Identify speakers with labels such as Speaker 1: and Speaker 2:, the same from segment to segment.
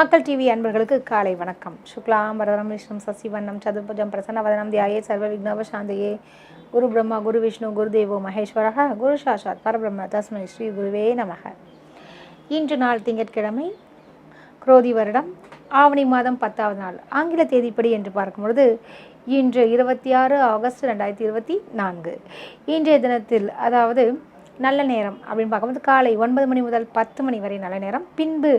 Speaker 1: மக்கள் டிவி அன்பர்களுக்கு காலை வணக்கம். சுக்லாம் வரதரம் விஷ்ணு சசிவண்ணம் சதுர்புஜம் பிரசன்னவதனம் தியாயே சர்வ விக்னவ சாந்தையே குரு பிரம்மா குரு விஷ்ணு குரு தேவோ மகேஸ்வரக குரு சாஷாத் பரபிரம்ம தஸ்மை ஸ்ரீ குருவே நமக. இன்று நாள் திங்கட்கிழமை குரோதி வருடம் ஆவணி மாதம் பத்தாவது நாள். ஆங்கில தேதிப்படி என்று பார்க்கும்பொழுது இன்று இருபத்தி ஆறு ஆகஸ்ட் ரெண்டாயிரத்தி இருபத்தி நான்கு. இன்றைய தினத்தில் அதாவது நல்ல நேரம் அப்படின்னு பார்க்கும்போது காலை ஒன்பது மணி முதல் பத்து மணி வரை நல்ல நேரம். பின்பு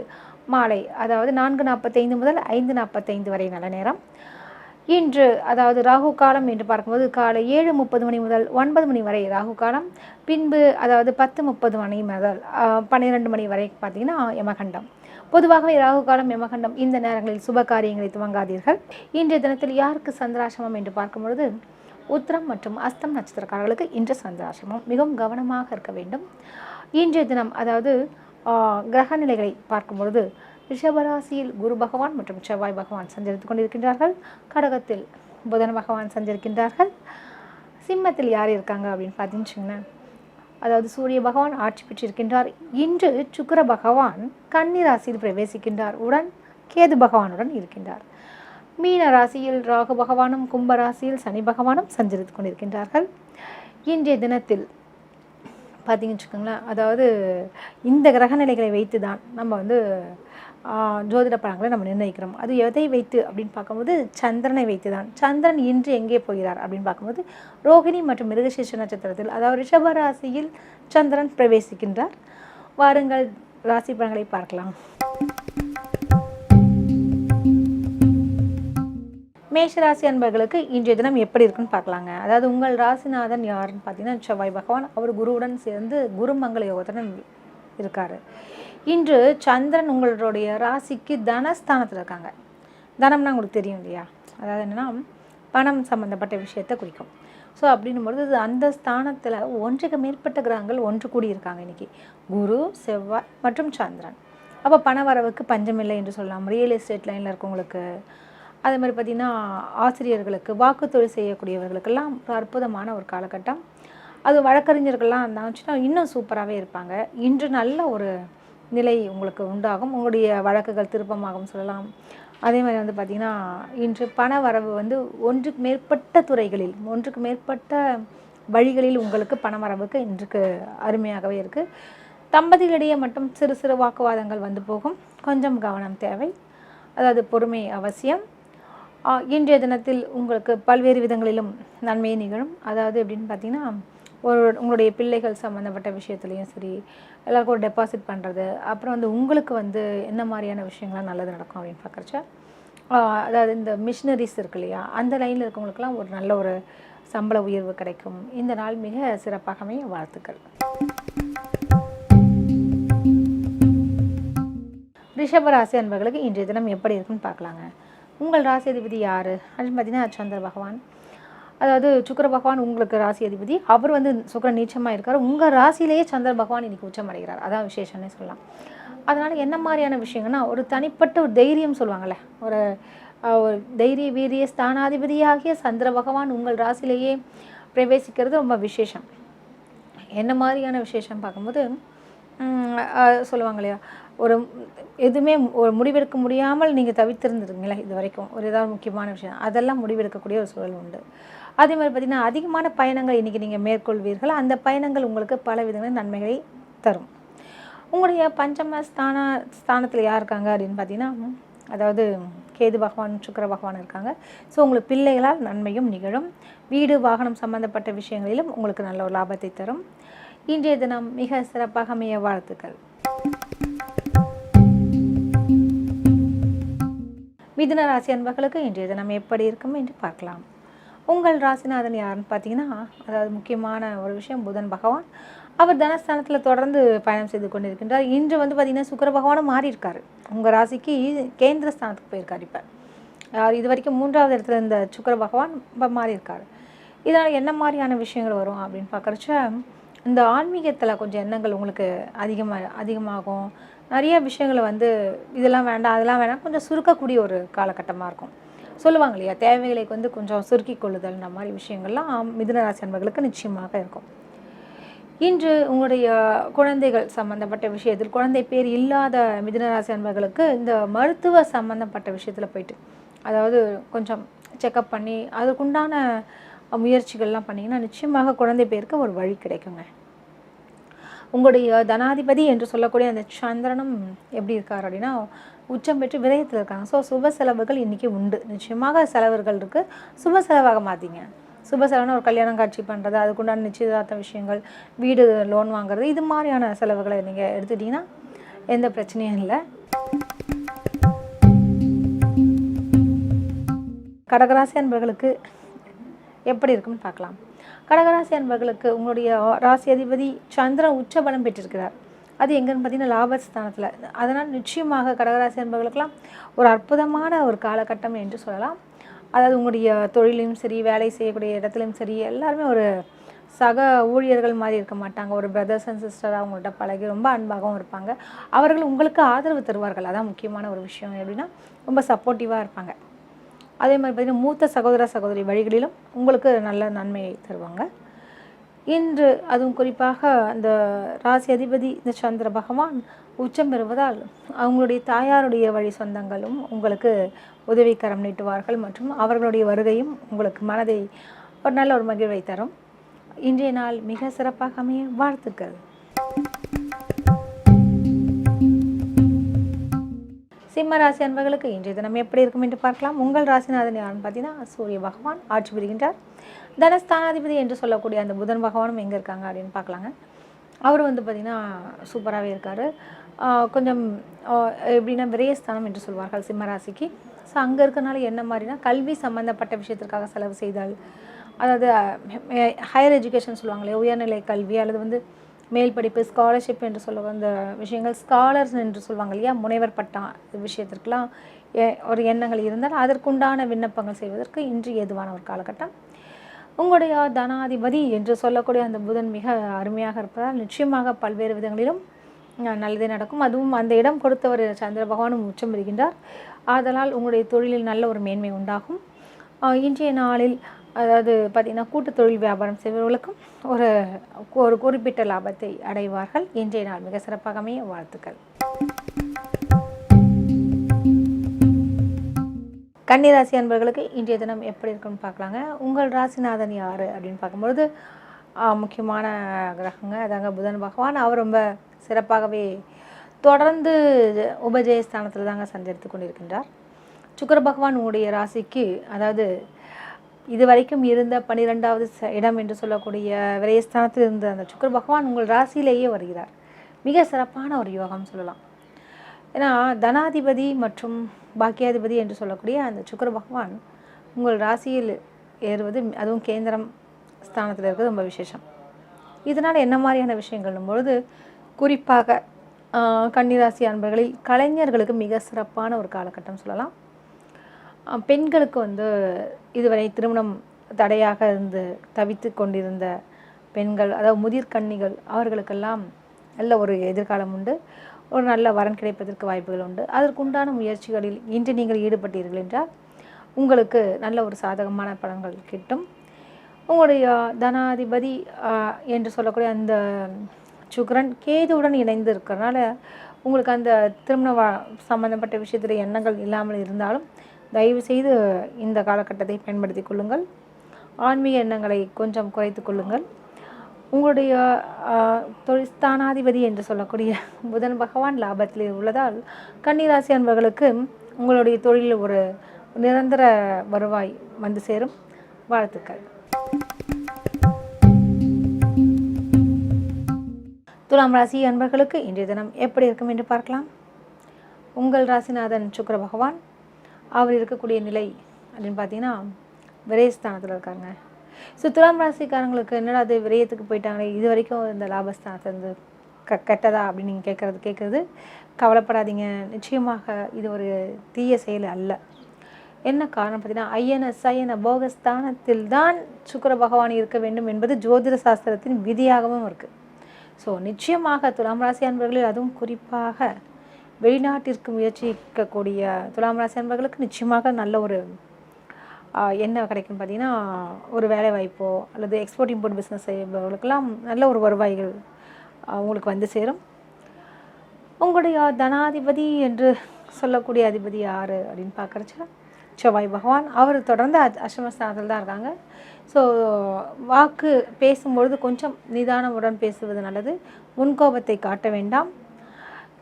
Speaker 1: மாலை அதாவது நான்கு நாற்பத்தைந்து முதல் ஐந்து நாற்பத்தைந்து வரை நல்ல நேரம். இன்று அதாவது ராகு காலம் என்று பார்க்கும்போது காலை ஏழு முப்பது மணி முதல் ஒன்பது மணி வரை ராகு காலம். பின்பு அதாவது பத்து முப்பது மணி முதல் பன்னிரெண்டு மணி வரை பார்த்தீங்கன்னா யமகண்டம். பொதுவாகவே ராகு காலம் யமகண்டம் இந்த நேரங்களில் சுப காரியங்களை துவங்காதீர்கள். இன்றைய தினத்தில் யாருக்கு சந்திராசிரமம் என்று பார்க்கும்பொழுது உத்திரம் மற்றும் அஸ்தம் நட்சத்திரக்காரர்களுக்கு இன்று சந்திராசிரமம் மிகவும் கவனமாக இருக்க வேண்டும். இன்றைய தினம் அதாவது கிரக நிலைகளை பார்க்கும்பொழுது ரிஷபராசியில் குரு பகவான் மற்றும் செவ்வாய் பகவான் சஞ்சரித்துக் கொண்டிருக்கின்றார்கள். கடகத்தில் புதன் பகவான் சஞ்சரிக்கின்றார்கள். சிம்மத்தில் யார் இருக்காங்க அப்படின்னு பார்த்தீங்கன்னு அதாவது சூரிய பகவான் ஆட்சி பெற்றிருக்கின்றார். இன்று சுக்கர பகவான் கன்னி ராசியில் பிரவேசிக்கின்றார். உடன் கேது பகவானுடன் இருக்கின்றார். மீன ராசியில் ராகு பகவானும் கும்ப ராசியில் சனி பகவானும் சஞ்சரித்துக் கொண்டிருக்கின்றார்கள். இன்றைய தினத்தில் பார்த்தீங்கன்னு வச்சுக்கோங்களேன் அதாவது இந்த கிரக நிலைகளை வைத்து தான் நம்ம வந்து ஜோதிட பழங்களை நம்ம நிர்ணயிக்கிறோம். அது எதை வைத்து அப்படின்னு பார்க்கும்போது சந்திரனை வைத்து தான் சந்திரன் இன்று எங்கே போகிறார் அப்படின்னு பார்க்கும்போது ரோகிணி மற்றும் மிருகசீஷ நட்சத்திரத்தில் அதாவது ரிஷப ராசியில் சந்திரன் பிரவேசிக்கின்றார். வாருங்கள் ராசி பலன்களை பார்க்கலாம். மேஷராசி அன்பர்களுக்கு இன்றைய தினம் எப்படி இருக்குன்னு பார்க்கலாங்க. அதாவது உங்கள் ராசிநாதன் யாருன்னு பார்த்தீங்கன்னா செவ்வாய் பகவான். அவர் குருவுடன் சேர்ந்து குருமங்கள யோகத்துடன் இருக்கார். இன்று சந்திரன் உங்களுடைய ராசிக்கு தனஸ்தானத்தில் இருக்காங்க. தனம்னா உங்களுக்கு தெரியும் இல்லையா? அதாவது என்னென்னா பணம் சம்மந்தப்பட்ட விஷயத்தை குறிக்கும். ஸோ அப்படின்னும் பொழுது அந்த ஸ்தானத்தில் ஒன்றுக்கு மேற்பட்ட கிரகங்கள் ஒன்று கூடி இருக்காங்க இன்னைக்கு. குரு செவ்வாய் மற்றும் சந்திரன். அப்போ பண வரவுக்கு பஞ்சமில்லை என்று சொல்லலாம். ரியல் எஸ்டேட் லைனில் இருக்கவங்களுக்கு அதே மாதிரி பார்த்திங்கன்னா ஆசிரியர்களுக்கு வாக்குத்தொழில் செய்யக்கூடியவர்களுக்கெல்லாம் ஒரு அற்புதமான ஒரு காலகட்டம். அது வழக்கறிஞர்கள்லாம் இருந்தாச்சுன்னா இன்னும் சூப்பராகவே இருப்பாங்க. இன்று நல்ல ஒரு நிலை உங்களுக்கு உண்டாகும். உங்களுடைய வழக்குகள் திருப்பமாகும் சொல்லலாம். அதே மாதிரி வந்து பார்த்திங்கன்னா இன்று பண வரவு வந்து ஒன்றுக்கு மேற்பட்ட துறைகளில் ஒன்றுக்கு மேற்பட்ட வழிகளில் உங்களுக்கு பண வரவுக்கு இன்றுக்கு அருமையாகவே இருக்குது தம்பதிகளிடையே மட்டும் சிறு சிறு வாக்குவாதங்கள் வந்து போகும். கொஞ்சம் கவனம் தேவை. அதாவது பொறுமை அவசியம். இன்றைய தினத்தில் உங்களுக்கு பல்வேறு விதங்களிலும் நன்மையை நிகழும். அதாவது எப்படின்னு பார்த்தீங்கன்னா ஒரு உங்களுடைய பிள்ளைகள் சம்மந்தப்பட்ட விஷயத்துலையும் சரி எல்லாருக்கும் ஒரு டெபாசிட் பண்ணுறது அப்புறம் வந்து உங்களுக்கு வந்து என்ன மாதிரியான விஷயங்கள்லாம் நல்லது நடக்கும் அப்படின்னு பார்க்குறச்ச அதாவது இந்த மிஷினரிஸ் இருக்கு இல்லையா அந்த லைனில் இருக்கவங்களுக்குலாம் ஒரு நல்ல ஒரு சம்பள உயர்வு கிடைக்கும். இந்த நாள் மிக சிறப்பாக அமைய வாழ்த்துக்கள். ரிஷபராசி அன்பர்களுக்கு இன்றைய தினம் எப்படி இருக்குன்னு பார்க்கலாங்க. உங்கள் ராசி அதிபதி யார்? அப்படின்னு பார்த்தீங்கன்னா சந்திர பகவான். அதாவது சுக்கிர பகவான் உங்களுக்கு ராசி அதிபதி அவர் வந்து சுக்கிரன் நீச்சமாக இருக்கார். உங்கள் ராசியிலேயே சந்திர பகவான் இன்றைக்கி உச்சம் அடைகிறார் அதான் விசேஷம்னே சொல்லலாம். அதனால் என்ன மாதிரியான விஷயங்கன்னா ஒரு தனிப்பட்ட ஒரு தைரியம் சொல்லுவாங்கள்ல ஒரு ஒரு தைரிய வீரிய ஸ்தானாதிபதியாகிய சந்திர பகவான் உங்கள் ராசியிலேயே பிரவேசிக்கிறது ரொம்ப விசேஷம். என்ன மாதிரியான விசேஷம் பார்க்கும்போது சொல்லுவாங்க இல்லையா ஒரு எதுவுமே ஒரு முடிவெடுக்க முடியாமல் நீங்கள் தவித்திருந்துருங்களே இது வரைக்கும். ஒரு ஏதாவது முக்கியமான விஷயம். அதெல்லாம் முடிவெடுக்கக்கூடிய ஒரு சூழல் உண்டு. அதே மாதிரி பார்த்திங்கன்னா அதிகமான பயணங்கள் இன்றைக்கி நீங்கள் மேற்கொள்வீர்கள். அந்த பயணங்கள் உங்களுக்கு பல விதங்களில் நன்மைகளை தரும். உங்களுடைய பஞ்சம ஸ்தான ஸ்தானத்தில் யார் இருக்காங்க அப்படின்னு பார்த்தீங்கன்னா அதாவது கேது பகவான் சுக்கர பகவான் இருக்காங்க. ஸோ உங்களுக்கு பிள்ளைகளால் நன்மையும் நிகழும். வீடு வாகனம் சம்பந்தப்பட்ட விஷயங்களிலும் உங்களுக்கு நல்ல ஒரு லாபத்தை தரும். இன்றைய தினம் மிக சிறப்பாக அமைய வாழ்த்துக்கள். மிதுன ராசி அன்பர்களுக்கு இன்றைய தினம் எப்படி இருக்கும் என்று பார்க்கலாம். உங்கள் ராசிநாதன் யாருன்னு பார்த்தீங்கன்னா அதாவது முக்கியமான ஒரு விஷயம் புதன் பகவான். அவர் தனஸ்தானத்தில் தொடர்ந்து பயணம் செய்து கொண்டிருக்கின்றார். இன்று வந்து பார்த்திங்கன்னா சுக்கர பகவானும் மாறி உங்கள் ராசிக்கு கேந்திர ஸ்தானத்துக்கு போயிருக்கார் இப்போ. இது வரைக்கும் மூன்றாவது இடத்துல இருந்த சுக்கிர பகவான் இப்போ மாறியிருக்கார். இதனால் என்ன மாதிரியான விஷயங்கள் வரும் அப்படின்னு பார்க்குறச்ச இந்த ஆன்மீகத்தில் கொஞ்சம் எண்ணங்கள் உங்களுக்கு அதிகமாக அதிகமாகும். நிறைய விஷயங்களை வந்து இதெல்லாம் வேண்டாம் அதெல்லாம் வேண்டாம். கொஞ்சம் சுருக்கக்கூடிய ஒரு காலகட்டமாக இருக்கும். சொல்லுவாங்க இல்லையா தேவைகளை வந்து கொஞ்சம் சுருக்கி கொள்ளுதல் இந்த மாதிரி விஷயங்கள்லாம் மிதுன ராசி அன்பர்களுக்கு நிச்சயமாக இருக்கும். இன்று உங்களுடைய குழந்தைகள் சம்பந்தப்பட்ட விஷயத்தில் குழந்தை பேர் இல்லாத மிதுனராசி அன்பர்களுக்கு இந்த மருத்துவ சம்பந்தப்பட்ட விஷயத்தில் போயிட்டு அதாவது கொஞ்சம் செக்கப் பண்ணி அதுக்குண்டான முயற்சிகள்லாம் பண்ணிங்கன்னா நிச்சயமாக குழந்தை பேருக்கு ஒரு வழி கிடைக்குங்க. உங்களுடைய தனாதிபதி என்று சொல்லக்கூடிய அந்த சந்திரனும் எப்படி இருக்கார் அப்படின்னா உச்சம் பெற்று விரயத்தில் இருக்காங்க. ஸோ சுப செலவுகள் இன்றைக்கி உண்டு. நிச்சயமாக செலவுகள் இருக்குது சுப செலவாக மாற்றிங்க சுப செலவுனா ஒரு கல்யாணம் காட்சி பண்ணுறது அதுக்குண்டான நிச்சயதார்த்த விஷயங்கள் வீடு லோன் வாங்குறது இது மாதிரியான செலவுகளை நீங்கள் எடுத்துட்டிங்கன்னா எந்த பிரச்சனையும் இல்லை. கடகராசி அன்பர்களுக்கு எப்படி இருக்குன்னு பார்க்கலாம். கடகராசி அன்பர்களுக்கு உங்களுடைய ராசி அதிபதி சந்திரன் உச்சபலம் பெற்றிருக்கிறார். அது எங்கன்னு பார்த்தீங்கன்னா லாபஸ்தானத்தில். அதனால் நிச்சயமாக கடகராசி அன்பர்களுக்கெல்லாம் ஒரு அற்புதமான ஒரு காலகட்டம் என்று சொல்லலாம். அதாவது உங்களுடைய தொழிலையும் சரி வேலை செய்யக்கூடிய இடத்துலையும் சரி எல்லாருமே ஒரு சக ஊழியர்கள் மாதிரி இருக்க மாட்டாங்க. ஒரு பிரதர்ஸ் அண்ட் சிஸ்டர் அவங்கள்ட்ட பழகி ரொம்ப அன்பாகவும் இருப்பாங்க. அவர்கள் உங்களுக்கு ஆதரவு தருவார்கள். அதான் முக்கியமான ஒரு விஷயம். எப்படின்னா ரொம்ப சப்போர்ட்டிவாக இருப்பாங்க. அதே மாதிரி பார்த்திங்கன்னா மூத்த சகோதர சகோதரி வழிகளிலும் உங்களுக்கு நல்ல நன்மையை தருவாங்க. இன்று அதுவும் குறிப்பாக அந்த ராசி அதிபதி இந்த சந்திர பகவான் உச்சம் பெறுவதால் அவங்களுடைய தாயாருடைய வழி சொந்தங்களும் உங்களுக்கு உதவிக்கரம் நீட்டுவார்கள் மற்றும் அவர்களுடைய வருகையும் உங்களுக்கு மனதை ஒரு நல்ல ஒரு மகிழ்வை தரும். இன்றைய நாள் மிக சிறப்பாக அமைய வாழ்த்துக்கள். சிம்ம ராசி அன்பர்களுக்கு இன்றைய தினம் எப்படி இருக்கும் என்று பார்க்கலாம். உங்கள் ராசிநாதன் யாருன்னு பார்த்தீங்கன்னா சூரிய பகவான் ஆட்சி புரிகின்றார். தனஸ்தானாதிபதி என்று சொல்லக்கூடிய அந்த புதன் பகவானும் எங்கே இருக்காங்க அப்படின்னு பார்க்கலாங்க. அவர் வந்து பார்த்திங்கன்னா சூப்பராகவே இருக்கார். கொஞ்சம் எப்படின்னா விரயஸ்தானம் என்று சொல்வார்கள் சிம்ம ராசிக்கு. ஸோ அங்கே இருக்கனால என்ன மாதிரினா கல்வி சம்மந்தப்பட்ட விஷயத்திற்காக செலவு செய்தால் அதாவது ஹையர் எஜுகேஷன் சொல்லுவாங்களே உயர்நிலை கல்வி அல்லது வந்து மேல் படிப்பு ஸ்காலர்ஷிப் என்று சொல்ல வந்த விஷயங்கள் ஸ்காலர்ஸ் என்று சொல்லுவாங்க இல்லையா முனைவர் பட்டம் விஷயத்திற்கெல்லாம் எ- ஒரு எண்ணங்கள் இருந்தால் அதற்குண்டான விண்ணப்பங்கள் செய்வதற்கு இன்று ஏதுவான ஒரு காலகட்டம். உங்களுடைய தனாதிபதி என்று சொல்லக்கூடிய அந்த புதன் மிக அருமையாக இருப்பதால் நிச்சயமாக பல்வேறு விதங்களிலும் நல்லதே நடக்கும். அதுவும் அந்த இடம் கொடுத்தவர் சந்திர பகவானும் உச்சம் பெறுகின்றார். ஆதலால் உங்களுடைய தொழிலில் நல்ல ஒரு மேன்மை உண்டாகும். இன்றைய நாளில் அதாவது பார்த்திங்கன்னா கூட்டு தொழில் வியாபாரம் செய்பவர்களுக்கும் ஒரு ஒரு குறிப்பிட்ட லாபத்தை அடைவார்கள். இன்றைய நாள் மிக சிறப்பாக அமைய வாழ்த்துக்கள். கன்னிராசி அன்பர்களுக்கு இன்றைய தினம் எப்படி இருக்குன்னு பார்க்கலாங்க. உங்கள் ராசிநாதன் யார் அப்படின்னு பார்க்கும்பொழுது முக்கியமான கிரகங்க. அதாங்க புதன் பகவான். அவர் ரொம்ப சிறப்பாகவே தொடர்ந்து உபஜயஸ்தானத்தில் தாங்க சஞ்சரித்து கொண்டிருக்கின்றார். சுக்கர பகவான் உங்களுடைய ராசிக்கு அதாவது இதுவரைக்கும் இருந்த பன்னிரெண்டாவது இடம் என்று சொல்லக்கூடிய விரயஸ்தானத்தில் இருந்த அந்த சுக்கிர பகவான் உங்கள் ராசியிலேயே வருகிறார். மிக சிறப்பான ஒரு யோகம் சொல்லலாம். ஏன்னா தனாதிபதி மற்றும் பாக்கியாதிபதி என்று சொல்லக்கூடிய அந்த சுக்கர பகவான் உங்கள் ராசியில் ஏறுவது அதுவும் கேந்திரம் ஸ்தானத்தில் இருக்கிறது ரொம்ப விசேஷம். இதனால் என்ன மாதிரியான விஷயங்கள்னும் பொழுது குறிப்பாக கன்னிராசி அன்பர்களில் கலைஞர்களுக்கு மிக சிறப்பான ஒரு காலகட்டம் சொல்லலாம். பெண்களுக்கு வந்து இதுவரை திருமணம் தடையாக இருந்து தவித்து கொண்டிருந்த பெண்கள் அதாவது முதிர்கன்னிகள் அவர்களுக்கெல்லாம் நல்ல ஒரு எதிர்காலம் உண்டு. ஒரு நல்ல வரன் கிடைப்பதற்கு வாய்ப்புகள் உண்டு. அதற்குண்டான முயற்சிகளில் இன்று நீங்கள் ஈடுபட்டீர்கள் என்றால் உங்களுக்கு நல்ல ஒரு சாதகமான பலன்கள் கிட்டும். உங்களுடைய தனாதிபதி என்று சொல்லக்கூடிய அந்த சுக்ரன் கேதுவுடன் இணைந்து இருக்கிறனால உங்களுக்கு அந்த திருமண வா சம்பந்தப்பட்ட விஷயத்தில் எண்ணங்கள் இல்லாமல் இருந்தாலும் தயவுசெய்து இந்த காலகட்டத்தை பயன்படுத்தி கொள்ளுங்கள். ஆன்மீக எண்ணங்களை கொஞ்சம் குறைத்து கொள்ளுங்கள். உங்களுடைய ஆஹ், என்று சொல்லக்கூடிய புதன் பகவான் லாபத்தில் உள்ளதால் கன்னிராசி அன்பர்களுக்கு உங்களுடைய தொழிலில் ஒரு நிரந்தர வருவாய் வந்து சேரும். வாழ்த்துக்கள். துலாம் ராசி அன்பர்களுக்கு இன்றைய தினம் எப்படி இருக்கும் என்று பார்க்கலாம். உங்கள் ராசிநாதன் சுக்கர பகவான் அவர் இருக்கக்கூடிய நிலை அப்படின்னு பார்த்தீங்கன்னா விரயஸ்தானத்தில் இருக்காங்க. ஸோ துலாம் ராசிக்காரங்களுக்கு என்னடா அது விரயத்துக்கு போயிட்டாங்களே? இது வரைக்கும் இந்த லாபஸ்தானத்தை இருந்து க கெட்டதா அப்படின்னு நீங்கள் கேட்குறது கேட்குறது கவலைப்படாதீங்க. நிச்சயமாக இது ஒரு தீய செயல் அல்ல. என்ன காரணம் பார்த்தீங்கன்னா ஐயன சயன போகஸ்தானத்தில் தான் சுக்கர பகவான் இருக்க வேண்டும் என்பது ஜோதிட சாஸ்திரத்தின் விதியாகவும் இருக்குது ஸோ நிச்சயமாக துலாம் ராசி அன்பர்களில் அதுவும் குறிப்பாக வெளிநாட்டிற்கு முயற்சிக்கக்கூடிய துலாம் ராசி அன்பர்களுக்கு நிச்சயமாக நல்ல ஒரு என்ன கிடைக்கும். பார்த்தீங்கன்னா ஒரு வேலை வாய்ப்போ அல்லது எக்ஸ்போர்ட் இம்போர்ட் பிஸ்னஸ் செய்பவர்களுக்கெல்லாம் நல்ல ஒரு வருவாய்கள் உங்களுக்கு வந்து சேரும். உங்களுடைய தனாதிபதி என்று சொல்லக்கூடிய அதிபதி யார் அப்படின்னு பார்க்குறச்ச செவ்வாய் பகவான். அவர் தொடர்ந்து அஷ்டமஸ்தானத்தில் தான் இருக்காங்க. ஸோ வாக்கு பேசும்பொழுது கொஞ்சம் நிதானமுடன் பேசுவது நல்லது. முன்கோபத்தை காட்ட வேண்டாம்.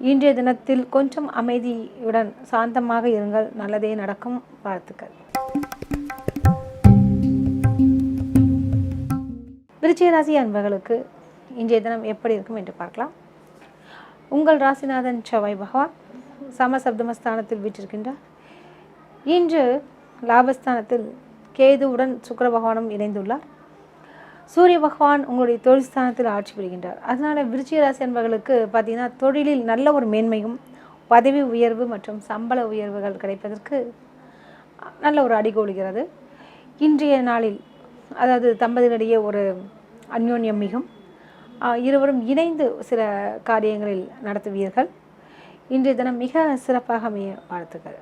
Speaker 1: இன்றைய தினத்தில் கொஞ்சம் அமைதியுடன் சாந்தமாக இருங்கள். நல்லதே நடக்கும். வாழ்த்துக்கள். விருச்சிக ராசி அன்பர்களுக்கு இன்றைய தினம் எப்படி இருக்கும் என்று பார்க்கலாம். உங்கள் ராசிநாதன் செவ்வாய் பகவான் சமசப்தமஸ்தானத்தில் வீற்றிருக்கின்றார். இன்று லாபஸ்தானத்தில் கேதுவுடன் சுக்கர பகவானும் இணைந்துள்ளார். சூரிய பகவான் உங்களுடைய தொழில் ஸ்தானத்தில் ஆட்சி புரிகின்றார். அதனால் விருச்சிக ராசி அன்பர்களுக்கு பார்த்தீங்கன்னா தொழிலில் நல்ல ஒரு மேன்மையும் பதவி உயர்வு மற்றும் சம்பள உயர்வுகள் கிடைப்பதற்கு நல்ல ஒரு அடிகோடுகிறது இன்றைய நாளில் அதாவது தம்பதிகளிடையே ஒரு அந்யோன்யம் மிகும். இருவரும் இணைந்து சில காரியங்களில் நடத்துவீர்கள். இன்றைய தினம் மிக சிறப்பாக அமைய வாழ்த்துக்கள்.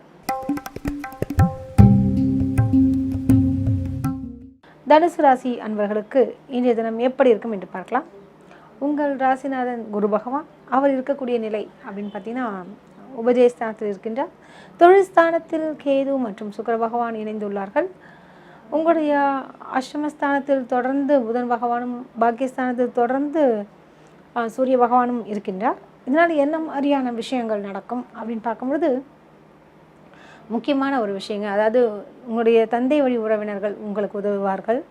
Speaker 1: தனுசு ராசி அன்பர்களுக்கு இன்றைய தினம் எப்படி இருக்கும் என்று பார்க்கலாம். உங்கள் ராசிநாதன் குரு பகவான் அவர் இருக்கக்கூடிய நிலை அப்படின்னு பார்த்தீங்கன்னா உபஜயஸ்தானத்தில் இருக்கின்றார். தொழில் ஸ்தானத்தில் கேது மற்றும் சுக்கர பகவான் இணைந்துள்ளார்கள். உங்களுடைய அஷ்டமஸ்தானத்தில் தொடர்ந்து புதன் பகவானும் பாக்கியஸ்தானத்தில் தொடர்ந்து சூரிய பகவானும் இருக்கின்றார். இதனால் என்ன மாதிரியான விஷயங்கள் நடக்கும் அப்படின்னு பார்க்கும்பொழுது முக்கியமான ஒரு விஷயங்க. அதாவது உங்களுடைய தந்தை வழி உறவினர்கள் உங்களுக்கு உதவுவார்கள்.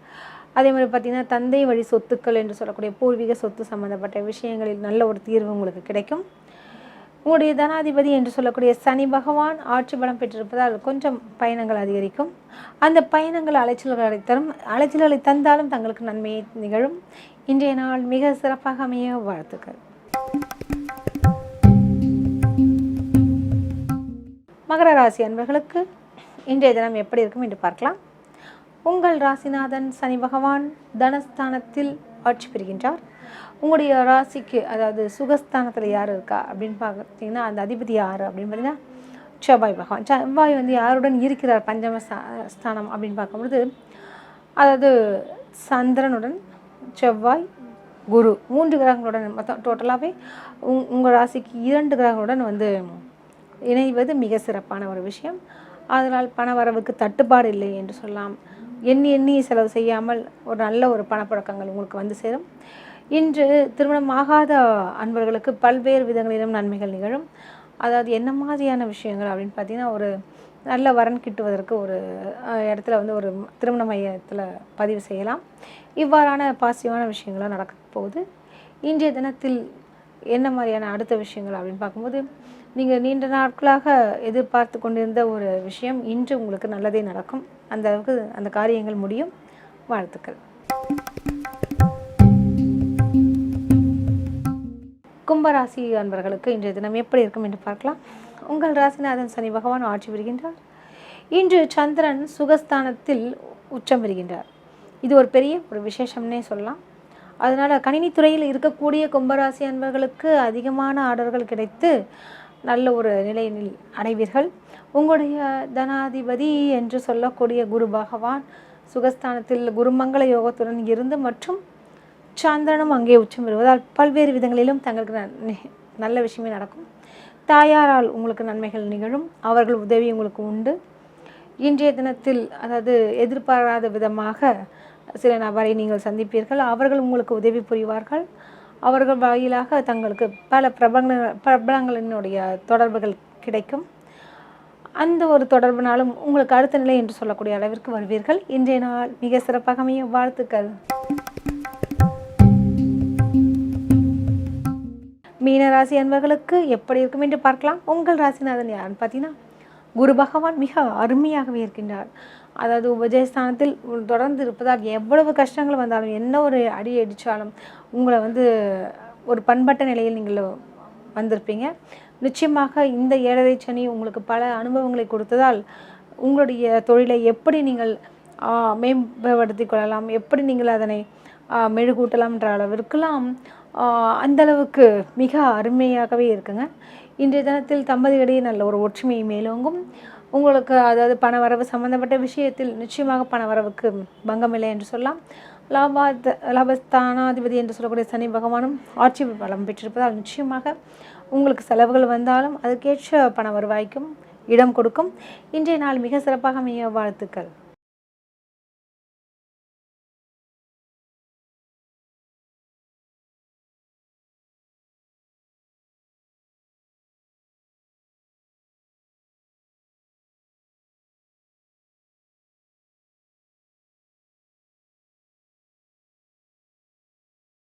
Speaker 1: அதே மாதிரி பார்த்தீங்கன்னா தந்தை வழி சொத்துக்கள் என்று சொல்லக்கூடிய பூர்வீக சொத்து சம்பந்தப்பட்ட விஷயங்களில் நல்ல ஒரு தீர்வு உங்களுக்கு கிடைக்கும். உங்களுடைய தனாதிபதி என்று சொல்லக்கூடிய சனி பகவான் ஆட்சி பலம் பெற்றிருப்பதால் கொஞ்சம் பயணங்கள் அதிகரிக்கும். அந்த பயணங்கள் அலைச்சல்களை தரும் அலைச்சல்களை தந்தாலும் தங்களுக்கு நன்மையை நிகழும். இன்றைய நாள் மிக சிறப்பாக அமைய வாழ்த்துக்கள். மகர ராசி அன்பர்களுக்கு இன்றைய தினம் எப்படி இருக்கும் என்று பார்க்கலாம். உங்கள் ராசிநாதன் சனி பகவான் தனஸ்தானத்தில் ஆட்சி பெறுகின்றார் உங்களுடைய ராசிக்கு அதாவது சுகஸ்தானத்தில் யார் இருக்கா அப்படின்னு பார்த்தீங்கன்னா அந்த அதிபதி யார் அப்படின்னு பார்த்தீங்கன்னா செவ்வாய் பகவான். செவ்வாய் வந்து யாருடன் இருக்கிறார்? பஞ்சம ஸ்தானம் அப்படின்னு பார்க்கும்பொழுது அதாவது சந்திரனுடன் செவ்வாய் குரு மூன்று கிரகங்களுடன் மொத்தம் டோட்டலாகவே உங் உங்கள் ராசிக்கு இரண்டு கிரகங்களுடன் வந்து இணைவது மிக சிறப்பான ஒரு விஷயம். அதனால் பணவரவுக்கு தட்டுப்பாடு இல்லை என்று சொல்லலாம் எண்ணி எண்ணி செலவு செய்யாமல் ஒரு நல்ல ஒரு பணப்பழக்கங்கள் உங்களுக்கு வந்து சேரும். இன்று திருமணம் ஆகாத அன்பர்களுக்கு பல்வேறு விதங்களிலும் நன்மைகள் நிகழும். அதாவது என்ன மாதிரியான விஷயங்கள் அப்படின்னு பார்த்தீங்கன்னா ஒரு நல்ல வரன் கிட்டுவதற்கு ஒரு இடத்துல வந்து ஒரு திருமண மையத்தில் பதிவு செய்யலாம். இவ்வாறான பாசிட்டிவான விஷயங்களாக நடக்க போகுது. இன்றைய தினத்தில் என்ன மாதிரியான அடுத்த விஷயங்கள் அப்படின்னு பார்க்கும்போது நீங்கள் நீண்ட நாட்களாக எதிர்பார்த்து கொண்டிருந்த ஒரு விஷயம் இன்று உங்களுக்கு நல்லதே நடக்கும். அந்த அளவுக்கு அந்த காரியங்கள் முடியும். வாழ்த்துக்கள். கும்பராசி அன்பர்களுக்கு இன்றைய தினம் எப்படி இருக்கும் என்று பார்க்கலாம். உங்கள் ராசிநாதன் சனி பகவான் ஆட்சி பெறுகின்றார் இன்று சந்திரன் சுகஸ்தானத்தில் உச்சம் பெறுகின்றார். இது ஒரு பெரிய ஒரு விசேஷம்னே சொல்லலாம். அதனால் கணினித்துறையில் இருக்கக்கூடிய கும்பராசி அன்பர்களுக்கு அதிகமான ஆர்டர்கள் கிடைத்து நல்ல ஒரு நிலையில் அடைவீர்கள். உங்களுடைய தனாதிபதி என்று சொல்லக்கூடிய குரு பகவான் சுகஸ்தானத்தில் குருமங்கள யோகத்துடன் இருந்து மற்றும் சந்திரனும் அங்கே உச்சம் பெறுவதால் பல்வேறு விதங்களிலும் தங்களுக்கு ந- நல்ல விஷயமே நடக்கும். தாயாரால் உங்களுக்கு நன்மைகள் நிகழும். அவர்கள் உதவி உங்களுக்கு உண்டு. இன்றைய தினத்தில் அதாவது எதிர்பாராத விதமாக சில நபரை நீங்கள் சந்திப்பீர்கள். அவர்கள் உங்களுக்கு உதவி புரிவார்கள். அவர்கள் வாயிலாக தங்களுக்கு பல பிரபல பிரபலங்களினுடைய தொடர்புகள் கிடைக்கும். அந்த ஒரு தொடர்புனாலும் உங்களுக்கு அடுத்த நிலை என்று சொல்லக்கூடிய அளவிற்கு வருவீர்கள். இன்றைய நாள் மிக சிறப்பாக அமைய வாழ்த்துக்கள். மீன ராசி அன்பர்களுக்கு எப்படி இருக்கும் என்று பார்க்கலாம். உங்கள் ராசிநாதன் யாருன்னு பார்த்தீங்கன்னா குரு பகவான் மிக அருமையாகவே இருக்கின்றார். அதாவது உபஜயஸ்தானத்தில் தொடர்ந்து இருப்பதால் எவ்வளவு கஷ்டங்கள் வந்தாலும் என்ன ஒரு அடி அடித்தாலும் உங்களை வந்து ஒரு பண்பட்ட நிலையில் நீங்கள் வந்திருப்பீங்க. நிச்சயமாக இந்த ஏழரை சனி உங்களுக்கு பல அனுபவங்களை கொடுத்ததால் உங்களுடைய தொழிலை எப்படி நீங்கள் மேம்படுத்தி கொள்ளலாம் எப்படி நீங்கள் அதனை மெழுகூட்டலாம்ன்ற அளவிற்கெல்லாம் அந்தளவுக்கு மிக அருமையாகவே இருக்குங்க. இன்றைய தினத்தில் தம்பதியிடையே நல்ல ஒரு ஒற்றுமை மேலோங்கும். உங்களுக்கு அதாவது பண வரவு சம்பந்தப்பட்ட விஷயத்தில் நிச்சயமாக பண வரவுக்கு பங்கமில்லை என்று சொல்லலாம். லாபாத் லாபஸ்தானாதிபதி என்று சொல்லக்கூடிய சனி பகவானும் ஆட்சி பலம் பெற்றிருப்பதால் நிச்சயமாக உங்களுக்கு செலவுகள் வந்தாலும் அதுக்கேற்ற பண வருவாய்க்கும் இடம் கொடுக்கும். இன்றைய நாள் மிக சிறப்பாக அமைய வாழ்த்துக்கள்.